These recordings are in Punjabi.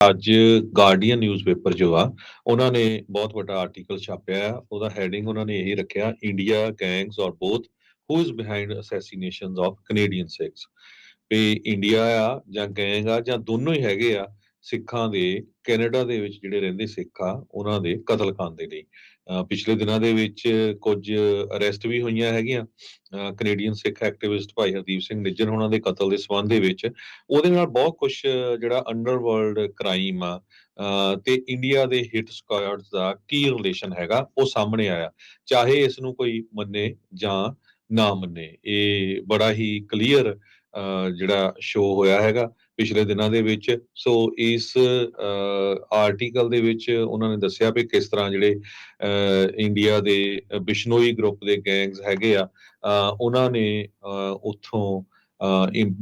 ਅੱਜ ਗਾਰਡੀਅਨ ਨਿਊਜ਼ਪੇਪਰ ਜੋ ਆ, ਉਹਨਾਂ ਨੇ ਬਹੁਤ ਵੱਡਾ ਆਰਟੀਕਲ ਛਾਪਿਆ ਉਹਦਾ ਹੈਡਿੰਗ ਉਹਨਾਂ ਨੇ ਇਹੀ ਰੱਖਿਆ India gangs or both who is behind assassinations of Canadian Sikhs we India ਆ ਜਾਂ ਗੈਂਗ ਆ ਜਾਂ ਦੋਨੋਂ ਹੀ ਹੈਗੇ ਆ ਸਿੱਖਾਂ ਦੇ, ਕੈਨੇਡਾ ਦੇ ਵਿੱਚ ਜਿਹੜੇ ਰਹਿੰਦੇ ਸਿੱਖ ਆ, ਉਹਨਾਂ ਦੇ ਕਤਲकांड ਦੇ ਲਈ। ਅਹ ਪਿਛਲੇ ਦਿਨਾਂ ਦੇ ਵਿੱਚ ਕੁਝ ਅਰੈਸਟ ਵੀ ਹੋਈਆਂ ਹੈਗੀਆਂ। ਅਹ ਕੈਨੇਡੀਅਨ ਸਿੱਖ ਐਕਟਿਵਿਸਟ ਭਾਈ ਹਰਦੀਪ ਸਿੰਘ ਨਿੱਜਰ ਉਹਨਾਂ ਦੇ ਕਤਲ ਦੇ ਸੰਬੰਧ ਦੇ ਵਿੱਚ, ਉਹਦੇ ਨਾਲ ਬਹੁਤ ਕੁਝ ਜਿਹੜਾ ਅੰਡਰਵਰਲਡ ਕ੍ਰਾਈਮ ਆ ਤੇ ਇੰਡੀਆ ਦੇ ਹਿੱਟ ਸਕੁਆਡਸ ਦਾ ਕੀ ਰਿਲੇਸ਼ਨ ਹੈਗਾ, ਉਹ ਸਾਹਮਣੇ ਆਇਆ। ਚਾਹੇ ਇਸ ਨੂੰ ਕੋਈ ਮੰਨੇ ਜਾਂ ਨਾ ਮੰਨੇ, ਇਹ ਬੜਾ ਹੀ ਕਲੀਅਰ ਜਿਹੜਾ ਸ਼ੋ ਹੋਇਆ ਹੈਗਾ। ਪਿਛਲੇ ਦਿਨਾਂ ਦੇ ਵਿੱਚ। ਸੋ ਇਸ ਆਰਟੀਕਲ ਦੇ ਵਿੱਚ ਉਹਨਾਂ ਨੇ ਦੱਸਿਆ ਵੀ ਕਿਸ ਤਰ੍ਹਾਂ ਜਿਹੜੇ ਅਹ, ਇੰਡੀਆ ਦੇ ਬਿਸ਼ਨੋਈ ਗਰੁੱਪ ਦੇ ਗੈਂਗਸ ਹੈਗੇ ਆ ਉਹਨਾਂ ਨੇ ਅਹ, ਉੱਥੋਂ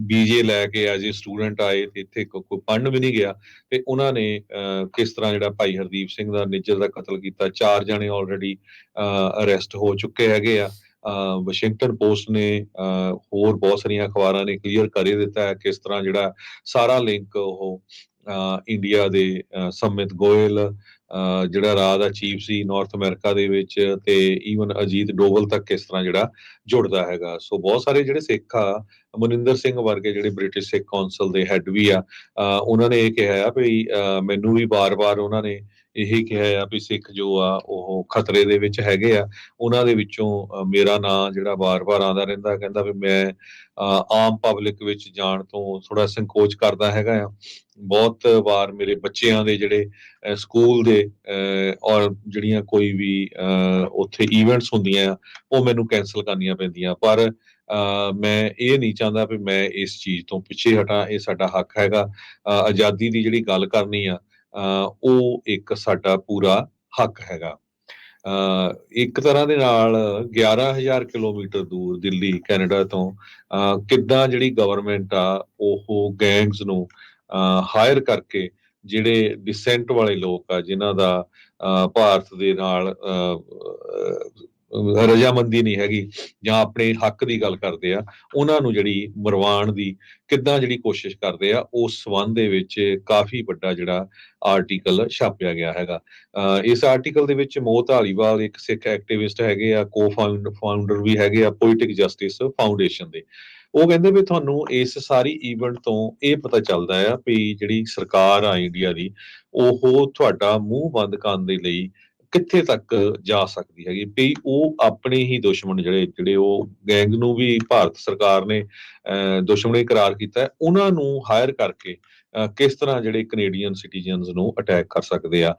ਬੀਜੇ ਲੈ ਕੇ ਐਜ਼ ਅ ਸਟੂਡੈਂਟ ਆਏ ਤੇ ਇੱਥੇ ਕੋਈ ਪੜ੍ਹਨ ਵੀ ਨਹੀਂ ਗਿਆ। ਤੇ ਉਹਨਾਂ ਨੇ ਅਹ, ਕਿਸ ਤਰ੍ਹਾਂ ਜਿਹੜਾ ਭਾਈ ਹਰਦੀਪ ਸਿੰਘ ਦਾ ਨਿੱਜਰ ਦਾ ਕਤਲ ਕੀਤਾ। ਚਾਰ ਜਣੇ ਆਲਰੇਡੀ ਅਰੈਸਟ ਹੋ ਚੁੱਕੇ ਹੈਗੇ ਆ। ਵਾਸ਼ਿੰਗਟਨ ਪੋਸਟ ਨੇ ਹੋਰ ਬਹੁਤ ਸਾਰੀਆਂ ਅਖਬਾਰਾਂ ਨੇ ਕਲੀਅਰ ਕਰ ਹੀ ਦਿੱਤਾ ਹੈ ਕਿਸ ਤਰ੍ਹਾਂ ਜਿਹੜਾ ਸਾਰਾ ਲਿੰਕ ਉਹ ਇੰਡੀਆ ਦੇ ਅਹ, ਗੋਇਲ ਜਿਹੜਾ ਰਾਹ ਦਾ ਚੀਫ ਸੀ ਨਾਰਥ ਅਮਰੀਕਾ ਦੇ ਵਿੱਚ ਤੇ ਈਵਨ ਅਜੀਤ ਡੋਵਲ ਤੱਕ ਕਿਸ ਤਰ੍ਹਾਂ ਜਿਹੜਾ ਜੁੜਦਾ ਹੈਗਾ। ਸੋ ਬਹੁਤ ਸਾਰੇ ਜਿਹੜੇ ਸਿੱਖ ਆ ਮਨਿੰਦਰ ਸਿੰਘ ਵਰਗੇ ਜਿਹੜੇ ਬ੍ਰਿਟਿਸ਼ ਸਿੱਖ ਕੌਂਸਲ ਦੇ ਹੈੱਡ ਵੀ ਆ ਉਹਨਾਂ ਨੇ ਇਹ ਕਿਹਾ ਆ ਵੀ ਅਹ, ਮੈਨੂੰ ਵੀ ਬਾਰ-ਬਾਰ ਉਹਨਾਂ ਨੇ ਇਹੀ ਕਿਹਾ ਆ ਵੀ ਸਿੱਖ ਜੋ ਆ ਉਹ ਖਤਰੇ ਦੇ ਵਿੱਚ ਹੈਗੇ ਆ। ਉਹਨਾਂ ਦੇ ਵਿੱਚੋਂ ਮੇਰਾ ਨਾਂ ਜਿਹੜਾ ਵਾਰ ਵਾਰ ਆਉਂਦਾ ਰਹਿੰਦਾ ਕਹਿੰਦਾ ਵੀ ਮੈਂ ਆਮ ਪਬਲਿਕ ਵਿੱਚ ਜਾਣ ਤੋਂ ਥੋੜਾ ਸੰਕੋਚ ਕਰਦਾ ਹੈਗਾ ਆ। ਬਹੁਤ ਵਾਰ ਮੇਰੇ ਬੱਚਿਆਂ ਦੇ ਜਿਹੜੇ ਸਕੂਲ ਦੇ ਅਹ, ਔਰ ਜਿਹੜੀਆਂ ਕੋਈ ਵੀ ਅਹ, ਉੱਥੇ ਇਵੈਂਟਸ ਹੁੰਦੀਆਂ ਆ ਉਹ ਮੈਨੂੰ ਕੈਨਸਲ ਕਰਨੀਆਂ ਪੈਂਦੀਆਂ। ਪਰ ਅਹ, ਮੈਂ ਇਹ ਨਹੀਂ ਚਾਹੁੰਦਾ ਵੀ ਮੈਂ ਇਸ ਚੀਜ਼ ਤੋਂ ਪਿੱਛੇ ਹਟਾਂ ਇਹ ਸਾਡਾ ਹੱਕ ਹੈਗਾ। ਆਜ਼ਾਦੀ ਦੀ ਜਿਹੜੀ ਗੱਲ ਕਰਨੀ ਆ ਉਹ ਇੱਕ ਸਾਡਾ ਪੂਰਾ ਹੱਕ ਹੈਗਾ। ਅਹ, ਇੱਕ ਤਰ੍ਹਾਂ ਦੇ ਨਾਲ 11000 ਕਿਲੋਮੀਟਰ ਦੂਰ ਦਿੱਲੀ ਕੈਨੇਡਾ ਤੋਂ ਅਹ, ਕਿੱਦਾਂ ਜਿਹੜੀ ਗਵਰਨਮੈਂਟ ਆ ਉਹ ਗੈਂਗਸ ਨੂੰ ਹਾਇਰ ਕਰਕੇ ਜਿਹੜੇ ਡਿਸੈਂਟ ਵਾਲੇ ਲੋਕ ਆ ਜਿਨ੍ਹਾਂ ਦਾ ਅਹ, ਭਾਰਤ ਦੇ ਨਾਲ ਅਹ, ਰਜਾਮੰਦੀ ਨਹੀਂ ਹੈਗੀ ਜਾਂ ਆਪਣੇ ਹੱਕ ਦੀ ਗੱਲ ਕਰਦੇ ਆ, ਉਹਨਾਂ ਨੂੰ ਜਿਹੜੀ ਮਰਵਾਉਣ ਦੀ ਕਿੱਦਾਂ ਜਿਹੜੀ ਕੋਸ਼ਿਸ਼ ਕਰਦੇ ਆ, ਉਸ ਸਬੰਧ ਦੇ ਵਿੱਚ ਕਾਫੀ ਵੱਡਾ ਜਿਹੜਾ ਆਰਟੀਕਲ ਛਾਪਿਆ ਗਿਆ ਹੈਗਾ। ਇਸ ਆਰਟੀਕਲ ਦੇ ਵਿੱਚ ਮੋਹ ਧਾਲੀਵਾਲ ਇੱਕ ਸਿੱਖ ਐਕਟਿਵਿਸਟ ਹੈਗੇ ਆ ਕੋ ਫਾਊਂਡਰ ਵੀ ਹੈਗੇ ਆ ਪੋਲਿਟਿਕ ਜਸਟਿਸ ਫਾਊਂਡੇਸ਼ਨ ਦੇ। ਉਹ ਕਹਿੰਦੇ ਵੀ ਤੁਹਾਨੂੰ ਇਸ ਸਾਰੀ ਈਵੈਂਟ ਤੋਂ ਇਹ ਪਤਾ ਚੱਲਦਾ ਆ ਵੀ ਜਿਹੜੀ ਸਰਕਾਰ ਆ ਇੰਡੀਆ ਦੀ, ਉਹ ਤੁਹਾਡਾ ਮੂੰਹ ਬੰਦ ਕਰਨ ਦੇ ਲਈ ਕਿੱਥੇ ਤੱਕ ਜਾ ਸਕਦੀ ਹੈਗੀ? ਵੀ ਉਹ ਆਪਣੇ ਹੀ ਦੁਸ਼ਮਣ ਜਿਹੜੇ ਜਿਹੜੇ ਉਹ ਗੈਂਗ ਨੂੰ ਵੀ ਭਾਰਤ ਸਰਕਾਰ ਨੇ ਦੁਸ਼ਮਣੀ ਕਰਾਰ ਕੀਤਾ ਹੈ, ਉਹਨਾਂ ਨੂੰ ਹਾਇਰ ਕਰਕੇ ਅਹ, ਕਿਸ ਤਰ੍ਹਾਂ ਜਿਹੜੇ ਕੈਨੇਡੀਅਨ ਸਿਟੀਜ਼ਨਸ ਨੂੰ ਅਟੈਕ ਕਰ ਸਕਦੇ ਆ?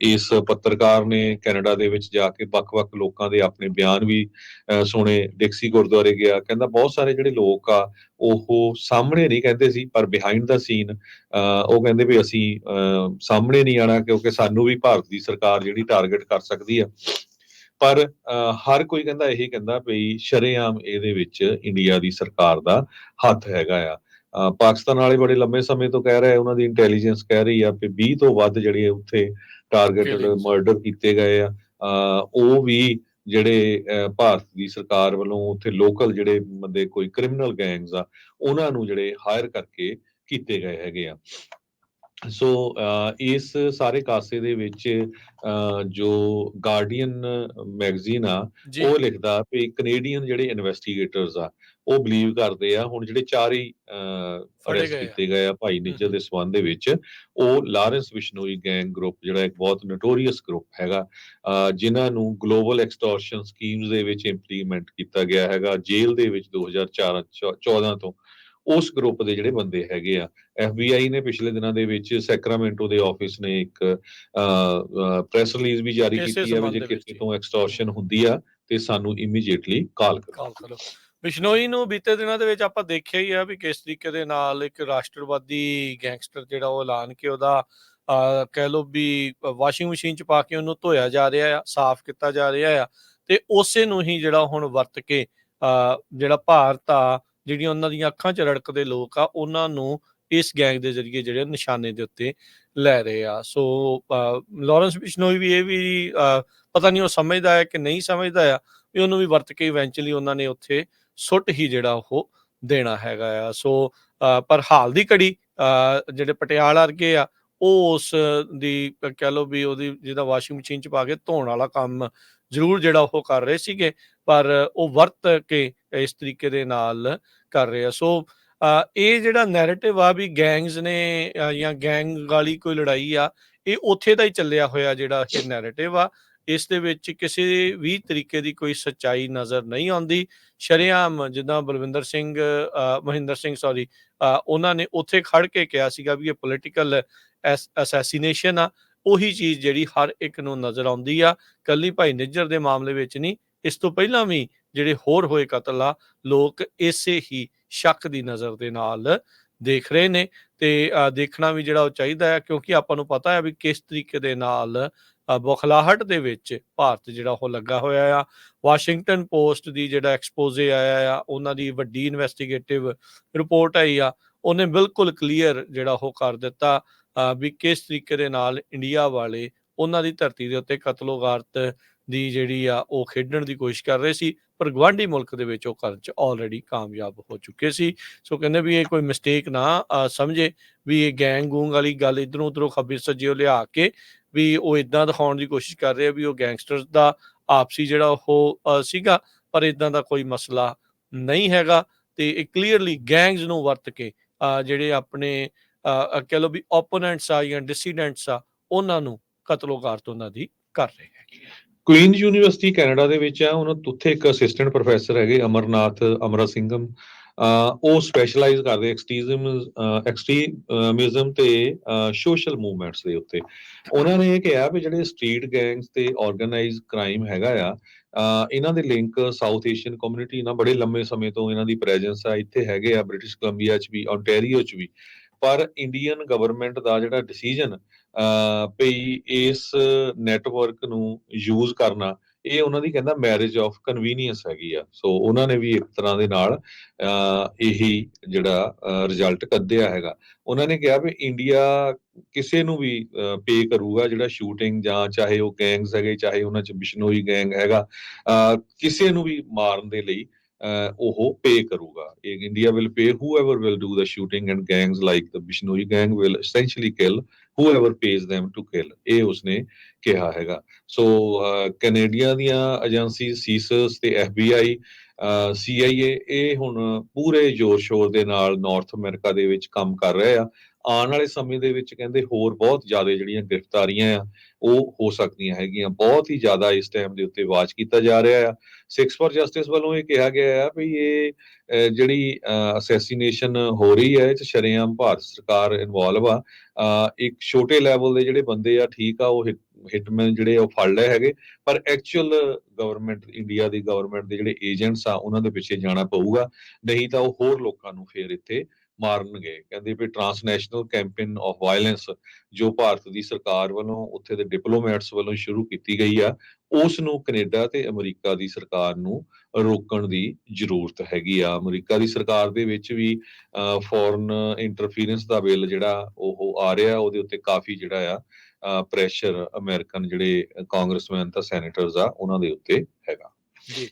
ਇਸ ਪੱਤਰਕਾਰ ਨੇ ਕੈਨੇਡਾ ਦੇ ਵਿੱਚ ਜਾ ਕੇ ਵੱਖ-ਵੱਖ ਲੋਕਾਂ ਦੇ ਆਪਣੇ ਬਿਆਨ ਵੀ ਅਹ, ਸੁਣੇ। ਡਿਕਸੀ ਗੁਰਦੁਆਰੇ ਗਿਆ ਕਹਿੰਦਾ ਬਹੁਤ ਸਾਰੇ ਜਿਹੜੇ ਲੋਕ ਆ ਉਹ ਸਾਹਮਣੇ ਨਹੀਂ ਕਹਿੰਦੇ ਸੀ ਪਰ ਬਿਹਾਈਂਡ ਦਾ ਸੀਨ ਉਹ ਕਹਿੰਦੇ ਵੀ ਅਸੀਂ ਸਾਹਮਣੇ ਨਹੀਂ ਆਣਾ ਕਿਉਂਕਿ ਸਾਨੂੰ ਵੀ ਭਾਰਤ ਦੀ ਸਰਕਾਰ ਜਿਹੜੀ ਟਾਰਗੇਟ ਕਰ ਸਕਦੀ ਆ। ਪਰ ਹਰ ਕੋਈ ਕਹਿੰਦਾ ਇਹੀ ਕਹਿੰਦਾ ਵੀ ਸ਼ਰੇਆਮ ਇਹਦੇ ਵਿੱਚ ਇੰਡੀਆ ਦੀ ਸਰਕਾਰ ਦਾ ਹੱਥ ਹੈਗਾ ਆ। ਪਾਕਿਸਤਾਨ ਵਾਲੇ ਬੜੇ ਲੰਮੇ ਸਮੇਂ ਤੋਂ ਕਹਿ ਰਹੇ ਉਹਨਾਂ ਦੀ ਇੰਟੈਲੀਜੈਂਸ ਕਹਿ ਰਹੀ ਆ ਵੀ 20 ਤੋਂ ਵੱਧ ਜਿਹੜੇ ਉੱਥੇ ਟਾਰਗੇਟਡ. ਮਰਡਰ ਕੀਤੇ ਗਏ ਆ। ਉਹ ਵੀ ਜਿਹੜੇ ਅਹ, ਭਾਰਤ ਦੀ ਸਰਕਾਰ ਵੱਲੋਂ ਉੱਥੇ ਲੋਕਲ ਜਿਹੜੇ ਬੰਦੇ ਕੋਈ ਕ੍ਰਿਮੀਨਲ ਗੈਂਗਸ ਆ ਉਹਨਾਂ ਨੂੰ ਜਿਹੜੇ ਹਾਇਰ ਕਰਕੇ ਕੀਤੇ ਗਏ ਹੈਗੇ ਆ। ਸੋ ਇਸ ਸਾਰੇ ਕਾਸੇ ਦੇ ਵਿੱਚ ਜੋ ਗਾਰਡੀਅਨ ਮੈਗਜ਼ੀਨ ਆ ਉਹ ਲਿਖਦਾ ਵੀ ਕੈਨੇਡੀਅਨ ਜਿਹੜੇ ਇਨਵੈਸਟੀਗੇਟਰਸ ਆ ਉਹ ਬਲੀਵ ਕਰਦੇ ਆ ਹੁਣ ਜਿਹੜੇ ਚਾਰ ਹੀ ਫੜੇ ਅਰੈਸਟ। ਕੀਤੇ ਗਏ ਆ ਭਾਈ ਨਿੱਜਰ ਹਮ। ਦੇ ਸਬੰਧ ਦੇ ਵਿੱਚ ਉਹ ਲਾਰੈਂਸ ਵਿਸ਼ਨੋਈ ਗੈਂਗ ਗਰੁੱਪ ਜਿਹੜਾ ਇੱਕ ਬਹੁਤ ਨੋਟੋਰੀਅਸ ਗਰੁੱਪ ਹੈਗਾ ਜਿਨ੍ਹਾਂ ਨੂੰ ਗਲੋਬਲ ਐਕਸਟੋਰਸ਼ਨ ਸਕੀਮਸ ਦੇ ਵਿੱਚ ਇੰਪਲੀਮੈਂਟ ਕੀਤਾ ਗਿਆ ਹੈਗਾ ਜੇਲ੍ਹ ਦੇ ਵਿੱਚ 2014 14 ਤੋਂ ਉਸ ਗਰੁੱਪ ਦੇ ਜਿਹੜੇ ਬੰਦੇ ਹੈਗੇ ਆ। FBI ਨੇ ਪਿਛਲੇ ਦਿਨਾਂ ਦੇ ਵਿੱਚ ਸੈਕਰਾਮੈਂਟੋ ਦੇ ਆਫਿਸ ਨੇ ਇੱਕ ਪ੍ਰੈਸ ਰਿਲੀਜ਼ ਵੀ ਜਾਰੀ ਕੀਤੀ ਹੈ ਜੇ ਕਿਸੇ। ਤੋਂ ਐਕਸਟੋਰਸ਼ਨ ਹੁੰਦੀ ਆ ਤੇ ਸਾਨੂੰ ਇਮੀਡੀਏਟਲੀ ਕਾਲ ਕਰੋ। ਬਿਸ਼ਨੋਈ ਨੂੰ ਬੀਤੇ ਦਿਨਾਂ ਦੇ ਵਿੱਚ ਆਪਾਂ ਦੇਖਿਆ ਹੀ ਆ ਵੀ ਕਿਸ ਤਰੀਕੇ ਦੇ ਨਾਲ ਇੱਕ ਰਾਸ਼ਟਰਵਾਦੀ ਗੈਂਗਸਟਰ ਜਿਹੜਾ ਉਹ ਐਲਾਨ ਕੇ ਉਹਦਾ ਕਹਿ ਲੋ ਵੀ ਵਾਸ਼ਿੰਗ ਮਸ਼ੀਨ ਚ ਪਾ ਕੇ ਉਹਨੂੰ ਧੋਇਆ ਜਾ ਰਿਹਾ ਆ ਸਾਫ਼ ਕੀਤਾ ਜਾ ਰਿਹਾ ਆ ਤੇ ਉਸੇ ਨੂੰ ਹੀ ਜਿਹੜਾ ਹੁਣ ਵਰਤ ਕੇ ਜਿਹੜਾ ਭਾਰਤ ਆ ਜਿਹੜੀਆਂ ਉਹਨਾਂ ਦੀਆਂ ਅੱਖਾਂ 'ਚ ਰੜਕਦੇ ਲੋਕ ਆ ਉਹਨਾਂ ਨੂੰ ਇਸ ਗੈਂਗ ਦੇ ਜ਼ਰੀਏ ਜਿਹੜੇ ਨਿਸ਼ਾਨੇ ਦੇ ਉੱਤੇ ਲੈ ਰਹੇ ਆ। ਸੋ ਅਹ, ਲਾਰੈਂਸ ਬਿਸ਼ਨੋਈ ਵੀ ਇਹ ਵੀ ਪਤਾ ਨਹੀਂ ਉਹ ਸਮਝਦਾ ਹੈ ਕਿ ਨਹੀਂ ਸਮਝਦਾ ਆ ਵੀ ਉਹਨੂੰ ਵੀ ਵਰਤ ਕੇ ਇਵੈਂਚੁਅਲੀ ਉਹਨਾਂ ਨੇ ਉੱਥੇ ਸੁੱਟ ਹੀ ਜਿਹੜਾ ਉਹ ਦੇਣਾ ਹੈਗਾ ਆ। ਸੋ ਅਹ, ਪਰ ਹਾਲ ਦੀ ਘੜੀ ਅਹ, ਜਿਹੜੇ ਪਟਿਆਲਾ ਵਰਗੇ ਆ ਉਹ ਉਸ ਦੀ ਅ, ਕਹਿ ਲਓ ਵੀ ਉਹਦੀ ਜਿਹਦਾ ਵਾਸ਼ਿੰਗ ਮਸ਼ੀਨ ਚ ਪਾ ਕੇ ਧੋਣ ਵਾਲਾ ਕੰਮ ਜ਼ਰੂਰ ਜਿਹੜਾ ਉਹ ਕਰ ਰਹੇ ਸੀਗੇ। ਪਰ ਉਹ ਵਰਤ ਕੇ ਇਸ ਤਰੀਕੇ ਦੇ ਨਾਲ ਕਰ ਰਹੇ। ਆ ਸੋ ਇਹ ਜਿਹੜਾ ਨੈਰੇਟਿਵ ਆ ਵੀ ਗੈਂਗਸ ਨੇ ਜਾਂ ਗੈਂਗ ਵਾਲੀ ਕੋਈ ਲੜਾਈ ਆ, ਇਹ ਉੱਥੇ ਦਾ ਹੀ ਚੱਲਿਆ ਹੋਇਆ ਜਿਹੜਾ ਇਹ ਨੈਰੇਟਿਵ ਆ। ਇਸ ਦੇ ਵਿੱਚ ਕਿਸੇ ਵੀ ਤਰੀਕੇ ਦੀ ਕੋਈ ਸੱਚਾਈ ਨਜ਼ਰ ਨਹੀਂ ਆਉਂਦੀ। ਸ਼ਰੇਆਮ ਜਿੱਦਾਂ ਬਲਵਿੰਦਰ ਸਿੰਘ ਮਹਿੰਦਰ ਸਿੰਘ ਸੌਰੀ ਉਹਨਾਂ ਨੇ ਉੱਥੇ ਖੜ ਕੇ ਕਿਹਾ ਸੀਗਾ ਵੀ ਇਹ ਪੋਲੀਟੀਕਲ ਅਸੈਸੀਨੇਸ਼ਨ ਆ। ਉਹੀ ਚੀਜ਼ ਜਿਹੜੀ ਹਰ ਇੱਕ ਨੂੰ ਨਜ਼ਰ ਆਉਂਦੀ ਆ। ਕੱਲੀ ਭਾਈ ਨਿੱਜਰ ਦੇ ਮਾਮਲੇ ਵਿੱਚ ਨਹੀਂ ਇਸ ਤੋਂ ਪਹਿਲਾਂ ਵੀ ਜਿਹੜੇ ਹੋਰ ਹੋਏ ਕਤਲ ਆ ਲੋਕ ਇਸੇ ਹੀ ਸ਼ੱਕ ਦੀ ਨਜ਼ਰ ਦੇ ਨਾਲ ਦੇਖ ਰਹੇ ਨੇ ਤੇ ਦੇਖਣਾ ਵੀ ਜਿਹੜਾ ਉਹ ਚਾਹੀਦਾ ਹੈ ਕਿਉਂਕਿ ਆਪਾਂ ਨੂੰ ਪਤਾ ਹੈ ਵੀ ਕਿਸ ਤਰੀਕੇ ਦੇ ਨਾਲ ਅ, ਦੇ ਵਿੱਚ ਭਾਰਤ ਜਿਹੜਾ ਉਹ ਲੱਗਾ ਹੋਇਆ ਆ। ਵਾਸ਼ਿੰਗਟਨ ਪੋਸਟ ਦੀ ਜਿਹੜਾ ਐਕਸਪੋਜ਼ੇ ਆਇਆ ਆ ਉਹਨਾਂ ਦੀ ਵੱਡੀ ਇਨਵੈਸਟੀਗੇਟਿਵ ਰਿਪੋਰਟ ਆਈ ਆ ਉਹਨੇ ਬਿਲਕੁਲ ਕਲੀਅਰ ਜਿਹੜਾ ਉਹ ਕਰ ਦਿੱਤਾ ਅ, ਵੀ ਕਿਸ ਤਰੀਕੇ ਦੇ ਨਾਲ ਇੰਡੀਆ ਵਾਲੇ ਉਹਨਾਂ ਦੀ ਧਰਤੀ ਦੇ ਉੱਤੇ ਕਤਲੋਗਾਰਤ ਦੀ ਜਿਹੜੀ ਆ ਉਹ ਖੇਡਣ ਦੀ ਕੋਸ਼ਿਸ਼ ਕਰ ਰਹੇ ਸੀ ਪਰ ਗਵਾਂਢੀ ਮੁਲਕ ਦੇ ਵਿੱਚ ਉਹ ਕਰਨ ਚ ਆਲਰੇਡੀ ਕਾਮਯਾਬ ਹੋ ਚੁੱਕੇ ਸੀ ਸੋ ਕਹਿੰਦੇ ਵੀ ਇਹ ਕੋਈ ਮਿਸਟੇਕ ਨਾ ਸਮਝੇ ਵੀ ਇਹ ਗੈਂਗ ਗੂੰਗ ਵਾਲੀ ਗੱਲ ਇਧਰੋਂ ਉਧਰੋਂ ਖੱਬੇ ਸੱਜੇ ਲਿਆ ਕੇ ਵੀ ਉਹ ਇਦਾਂ ਦਿਖਾਉਣ ਦੀ ਕੋਸ਼ਿਸ਼ ਕਰ ਰਹੇ ਆ ਵੀ ਉਹ ਗੈਂਗਸਟਰਸ ਦਾ ਆਪਸੀ ਜਿਹੜਾ ਉਹ ਸੀਗਾ ਪਰ ਇਦਾਂ ਦਾ ਕੋਈ ਮਸਲਾ ਨਹੀਂ ਹੈਗਾ ਤੇ ਇਹ ਕਲੀਅਰਲੀ ਗੈਂਗਸ ਨੂੰ ਵਰਤ ਕੇ ਜਿਹੜੇ ਆਪਣੇ ਅ, ਅ, ਕਹਿ ਲਓ ਵੀ ਓਪੋਨੈਂਟਸ ਆ ਜਾਂ ਡਿਸੀਡੈਂਟਸ ਆ ਉਹਨਾਂ ਨੂੰ ਕਤਲੋਗਾਰਤ ਉਹਨਾਂ ਦੀ ਕਰ ਰਹੇ ਹੈਗੇ ਆ। ਕੁਈਨ ਯੂਨੀਵਰਸਿਟੀ ਕੈਨੇਡਾ ਦੇ ਵਿੱਚ ਆ, ਉਹਨਾਂ ਉੱਥੇ ਇੱਕ ਅਸਿਸਟੈਂਟ ਪ੍ਰੋਫੈਸਰ ਹੈਗੇ, ਅਮਰਨਾਥ ਅਮਰਾ ਸਿੰਘਮ ਉਹ ਸਪੈਸ਼ਲਾਈਜ਼ ਕਰਦੇ ਐਕਸਟ੍ਰੀਜ਼ਮ ਐਕਸਟ੍ਰੀਮਿਜ਼ਮ ਤੇ ਸੋਸ਼ਲ ਮੂਵਮੈਂਟਸ ਦੇ ਉੱਤੇ। ਉਹਨਾਂ ਨੇ ਇਹ ਕਿਹਾ ਵੀ ਜਿਹੜੇ ਸਟਰੀਟ ਗੈਂਗਸ ਤੇ ਆਰਗੇਨਾਈਜ਼ ਕ੍ਰਾਈਮ ਹੈਗਾ ਆ ਇਹਨਾਂ ਦੇ ਲਿੰਕ ਸਾਊਥ ਏਸ਼ੀਅਨ ਕਮਿਊਨਿਟੀ ਨਾਲ ਬੜੇ ਲੰਮੇ ਸਮੇਂ ਤੋਂ ਇਹਨਾਂ ਦੀ ਪ੍ਰੈਜ਼ੈਂਸ ਆ। ਇੱਥੇ ਹੈਗੇ ਆ ਬ੍ਰਿਟਿਸ਼ ਕੋਲੰਬੀਆ ਚ ਵੀ, ontario ਚ ਵੀ। ਪਰ ਇੰਡੀਅਨ ਗਵਰਨਮੈਂਟ ਦਾ ਜਿਹੜਾ ਡਿਸੀਜਨ ਪਈ ਇਸ ਨੈਟਵਰਕ ਨੂੰ ਯੂਜ਼ ਕਰਨਾ ਇਹ ਉਹਨਾਂ ਦੀ ਕਹਿੰਦਾ ਮੈਰਿਜ ਆਫ ਕਨਵੀਨੀਅੰਸ ਹੈਗੀ ਆ। ਸੋ ਉਹਨਾਂ ਨੇ ਵੀ ਇੱਕ ਤਰ੍ਹਾਂ ਦੇ ਨਾਲ ਅਹ, ਇਹੀ ਜਿਹੜਾ ਰਿਜ਼ਲਟ ਕੱਢਿਆ ਹੈਗਾ। ਉਹਨਾਂ ਨੇ ਕਿਹਾ ਵੀ ਇੰਡੀਆ ਕਿਸੇ ਨੂੰ ਵੀ ਪੇ ਕਰੂਗਾ ਜਿਹੜਾ ਸ਼ੂਟਿੰਗ ਜਾਂ ਚਾਹੇ ਉਹ ਗੈਂਗਸ ਹੈਗੇ ਚਾਹੇ ਉਹਨਾਂ ਚ ਬਿਸ਼ਨੋਈ ਗੈਂਗ ਹੈਗਾ ਅਹ, ਕਿਸੇ ਨੂੰ ਵੀ ਮਾਰਨ ਦੇ ਲਈ ਉਹ ਪੇ ਕਰੂਗਾ। ਇਹ India will pay whoever will do the shooting and gangs like the Bishnoi gang will essentially kill whoever pays them to kill ਇਹ ਉਸਨੇ ਕਿਹਾ ਹੈਗਾ। ਸੋ ਕੈਨੇਡੀਆ ਦੀਆਂ ਏਜੰਸੀ ਸੀਸਸ ਤੇ ਐਫਬੀਆਈ ਸੀਆਈਏ ਇਹ ਹੁਣ ਪੂਰੇ ਜ਼ੋਰ ਸ਼ੋਰ ਦੇ ਨਾਲ ਨਾਰਥ ਅਮਰੀਕਾ ਦੇ ਵਿੱਚ ਕੰਮ ਕਰ ਰਹੇ ਆ। ਆਉਣ ਵਾਲੇ ਸਮੇਂ ਦੇ ਵਿੱਚ ਕਹਿੰਦੇ ਹੋਰ ਬਹੁਤ ਜ਼ਿਆਦਾ ਜਿਹੜੀਆਂ ਗ੍ਰਿਫਤਾਰੀਆਂ ਆ ਉਹ ਹੋ ਸਕਦੀਆਂ ਹੈਗੀਆਂ। ਬਹੁਤ ਹੀ ਜ਼ਿਆਦਾ ਇਸ ਟਾਈਮ ਦੇ ਉੱਤੇ ਵਾਚ ਕੀਤਾ ਜਾ ਰਿਹਾ ਆ। ਸਿਕਸ ਫॉर ਜਸਟਿਸ ਵੱਲੋਂ ਇਹ ਕਿਹਾ ਗਿਆ ਆ ਵੀ ਇਹ ਜਿਹੜੀ ਅਸੈਸੀਨੇਸ਼ਨ ਹੋ ਰਹੀ ਹੈ, ਇਹ ਚ ਸ਼ਰੇਆਮ ਭਾਰਤ ਸਰਕਾਰ ਇਨਵੋਲਵ ਆ। ਇੱਕ ਛੋਟੇ ਲੈਵਲ ਦੇ ਜਿਹੜੇ ਬੰਦੇ ਆ, ਠੀਕ ਆ, ਉਹ ਹਿਟਮੈਨ ਜਿਹੜੇ ਆ, ਉਹ ਫੜ ਲਏ ਹੈਗੇ। ਪਰ ਐਕਚੁਅਲ ਗਵਰਨਮੈਂਟ ਇੰਡੀਆ ਦੀ ਗਵਰਨਮੈਂਟ ਦੇ ਜਿਹੜੇ ਏਜੰਟਸ ਆ, ਉਹਨਾਂ ਦੇ ਪਿੱਛੇ ਜਾਣਾ ਪਊਗਾ। ਨਹੀਂ ਤਾਂ ਉਹ ਹੋਰ ਲੋਕਾਂ ਨੂੰ ਫੇਰ ਇੱਥੇ ਮਾਰਨਗੇ। ਕਹਿੰਦੇ ਵੀ ਟ੍ਰਾਂਸਨੈਸ਼ਨਲ ਕੈਂਪੇਨ ਆਫ ਵਾਇਲੈਂਸ ਜੋ ਭਾਰਤ ਦੀ ਸਰਕਾਰ ਵੱਲੋਂ ਉੱਥੇ ਦੇ ਡਿਪਲੋਮੈਟਸ ਵੱਲੋਂ ਸ਼ੁਰੂ ਕੀਤੀ ਗਈ ਆ, ਉਸ ਨੂੰ ਕੈਨੇਡਾ ਤੇ ਅਮਰੀਕਾ ਦੀ ਸਰਕਾਰ ਨੂੰ ਰੋਕਣ ਦੀ ਜ਼ਰੂਰਤ ਹੈਗੀ ਆ। ਅਮਰੀਕਾ ਦੀ ਸਰਕਾਰ ਦੇ ਵਿੱਚ ਵੀ ਫੋਰਨ ਇੰਟਰਫੀਰੈਂਸ ਦਾ ਬਿੱਲ ਜਿਹੜਾ ਉਹ ਆ ਰਿਹਾ, ਉਹਦੇ ਉੱਤੇ ਕਾਫੀ ਜਿਹੜਾ ਆ ਪ੍ਰੈਸ਼ਰ ਅਮਰੀਕਨ ਜਿਹੜੇ ਕਾਂਗਰਸਮੈਨ ਤਾਂ ਸੈਨੇਟਰਸ ਆ, ਉਹਨਾਂ ਦੇ ਉੱਤੇ ਹੈਗਾ। ਜੀ।